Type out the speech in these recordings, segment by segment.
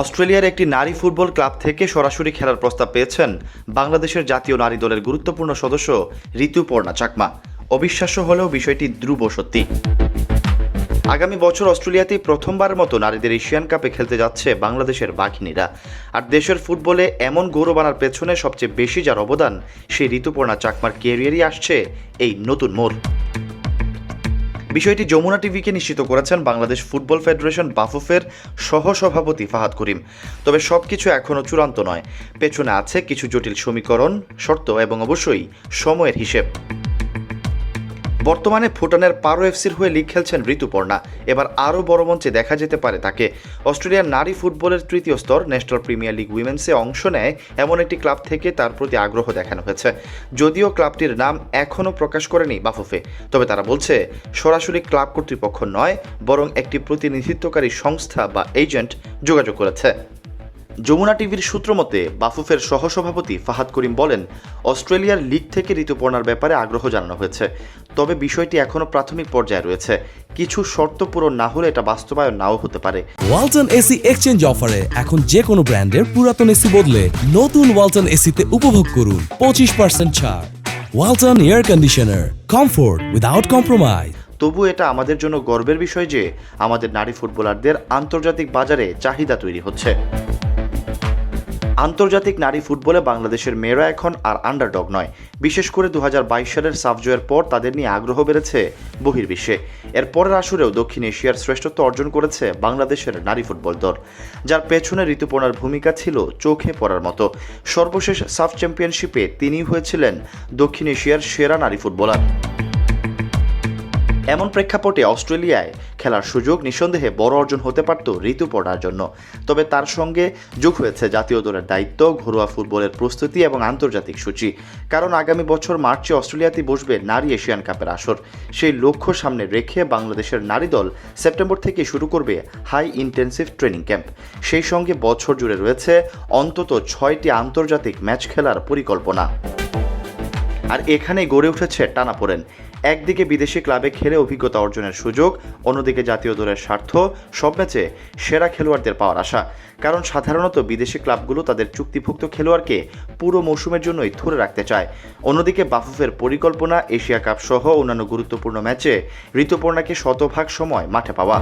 অস্ট্রেলিয়ার একটি নারী ফুটবল ক্লাব থেকে সরাসরি খেলার প্রস্তাব পেয়েছেন বাংলাদেশের জাতীয় নারী দলের গুরুত্বপূর্ণ সদস্য ঋতুপর্ণা চাকমা। অবিশ্বাস্য হলেও বিষয়টি ধ্রুব সত্যি। আগামী বছর অস্ট্রেলিয়াতেই প্রথমবারের মতো নারীদের এশিয়ান কাপে খেলতে যাচ্ছে বাংলাদেশের বাঘিনীরা। আর দেশের ফুটবলে এমন গৌরব আনার পেছনে সবচেয়ে বেশি যার অবদান সেই ঋতুপর্ণা চাকমার কেরিয়ারই আসছে এই নতুন মোড়। বিষয়টি যমুনা টিভিকে নিশ্চিত করেছেন বাংলাদেশ ফুটবল ফেডারেশন বাফুফের সহসভাপতি ফাহাদ করিম। তবে সবকিছু এখনও চূড়ান্ত নয়। পেছনে আছে কিছু জটিল সমীকরণ, শর্ত এবং অবশ্যই সময়ের হিসেব। বর্তমানে ভুটানের পারো এফসির হয়ে লিগ খেলছেন ঋতুপর্ণা এবার আরও বড় মঞ্চে দেখা যেতে পারে তাকে। অস্ট্রেলিয়ার নারী ফুটবলের তৃতীয় স্তর, ন্যাশনাল প্রিমিয়ার লিগ উইমেন্সে অংশ নেয় এমন একটি ক্লাব থেকে তার প্রতি আগ্রহ দেখানো হয়েছে। যদিও ক্লাবটির নাম এখনও প্রকাশ করেনি বাফুফে, তবে তারা বলছে, সরাসরি ক্লাব কর্তৃপক্ষ নয়, বরং একটি প্রতিনিধিত্বকারী সংস্থা বা এজেন্ট যোগাযোগ করেছে। যমুনা টিভির সূত্র মতে বাফুফের সহসভাপতি ফাহাদ করিম বলেন অস্ট্রেলিয়ার লিগ থেকে ঋতুপর্ণার ব্যাপারে আগ্রহ জানানো হয়েছে। তবে বিষয়টি এখনও প্রাথমিক পর্যায়ে রয়েছে। কিছু শর্ত পূরণ না হলে এটা বাস্তবায়ন নাও হতে পারে। ওয়ালটন এসি এক্সচেঞ্জ অফারে এখন যে কোনো ব্র্যান্ডের পুরাতন এসি বদলে নতুন ওয়ালটন এসিতে উপভোগ করুন। পঁচিশ পার্সেন্ট ছাড়। Walton air conditioner comfort without compromise. তবু এটা আমাদের জন্য গর্বের বিষয় যে আমাদের নারী ফুটবলারদের আন্তর্জাতিক বাজারে চাহিদা তৈরি হচ্ছে। আন্তর্জাতিক নারী ফুটবলে বাংলাদেশের মেয়েরা এখন আর আন্ডারডগ নয়। বিশেষ করে দু হাজার বাইশ সালের সাফজয়ের পর তাদের নিয়ে আগ্রহ বেড়েছে বহির্বিশ্বে। এর পরের আসরেও দক্ষিণ এশিয়ার শ্রেষ্ঠত্ব অর্জন করেছে বাংলাদেশের নারী ফুটবল দল, যার পেছনে ঋতুপর্ণার ভূমিকা ছিল চোখে পড়ার মতো। সর্বশেষ সাফ চ্যাম্পিয়নশিপে তিনিই হয়েছিলেন দক্ষিণ এশিয়ার সেরা নারী ফুটবলার। এমন প্রেক্ষাপটে অস্ট্রেলিয়ায় খেলার সুযোগ নিঃসন্দেহে বড় অর্জন হতে পারত ঋতুপর্ণার জন্য। তবে তার সঙ্গে যোগ হয়েছে জাতীয় দলের দায়িত্ব, ঘরোয়া ফুটবলের প্রস্তুতি এবং আন্তর্জাতিক সূচি। কারণ আগামী বছর মার্চে অস্ট্রেলিয়াতে বসবে নারী এশিয়ান কাপের আসর। সেই লক্ষ্য সামনে রেখে বাংলাদেশের নারী দল সেপ্টেম্বর থেকে শুরু করবে হাই ইন্টেন্সিভ ট্রেনিং ক্যাম্প। সেই সঙ্গে বছর জুড়ে রয়েছে অন্তত ছয়টি আন্তর্জাতিক ম্যাচ খেলার পরিকল্পনা। আর এখানেই গড়ে উঠেছে টানাপোড়েন। একদিকে বিদেশি ক্লাবে খেলে অভিজ্ঞতা অর্জনের সুযোগ, অন্যদিকে জাতীয় দলের স্বার্থ, সব ম্যাচে সেরা খেলোয়াড়দের পাওয়ার আশা। কারণ সাধারণত বিদেশি ক্লাবগুলো তাদের চুক্তিভুক্ত খেলোয়াড়কে পুরো মৌসুমের জন্যই ধরে রাখতে চায়। অন্যদিকে বাফুফের পরিকল্পনা, এশিয়া কাপ সহ অন্যান্য গুরুত্বপূর্ণ ম্যাচে ঋতুপর্ণাকে শতভাগ সময় মাঠে পাওয়া।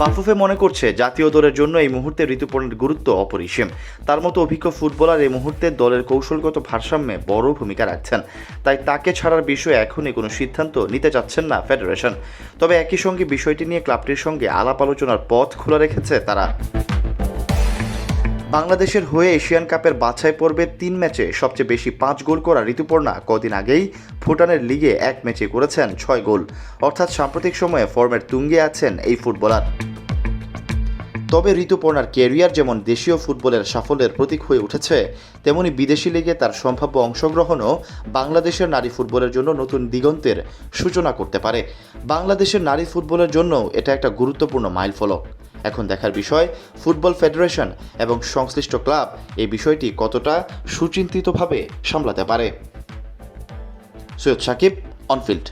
বাফুফে মনে করছে জাতীয় দলের জন্য এই মুহূর্তে ঋতুপর্ণের গুরুত্ব অপরিসীম। তার মতো অভিজ্ঞ ফুটবলার এই মুহূর্তে দলের কৌশলগত ভারসাম্যে বড় ভূমিকা রাখছেন। তাই তাকে ছাড়ার বিষয়ে এখনই কোনো সিদ্ধান্ত নিতে চাচ্ছেন না ফেডারেশন। তবে একই সঙ্গে বিষয়টি নিয়ে ক্লাবটির সঙ্গে আলাপ আলোচনার পথ খোলা রেখেছে তারা। বাংলাদেশের হয়ে এশিয়ান কাপের বাছাই পর্বে তিন ম্যাচে সবচেয়ে বেশি পাঁচ গোল করা ঋতুপর্ণা কদিন আগেই ভুটানের লিগে এক ম্যাচে করেছেন ছয় গোল। অর্থাৎ সাম্প্রতিক সময়ে ফর্মের তুঙ্গে আছেন এই ফুটবলার। তবে ঋতুপর্ণার ক্যারিয়ার যেমন দেশীয় ফুটবলের সাফল্যের প্রতীক হয়ে উঠেছে, তেমনি বিদেশি লিগে তার সম্ভাব্য অংশগ্রহণও বাংলাদেশের নারী ফুটবলের জন্য নতুন দিগন্তের সূচনা করতে পারে। বাংলাদেশের নারী ফুটবলের জন্য এটা একটা গুরুত্বপূর্ণ মাইলফলক। এখন দেখার বিষয়, ফুটবল ফেডারেশন এবং সংশ্লিষ্ট ক্লাব এই বিষয়টি কতটা সুচিন্তিতভাবে সামলাতে পারে। Syed Sakib, on field.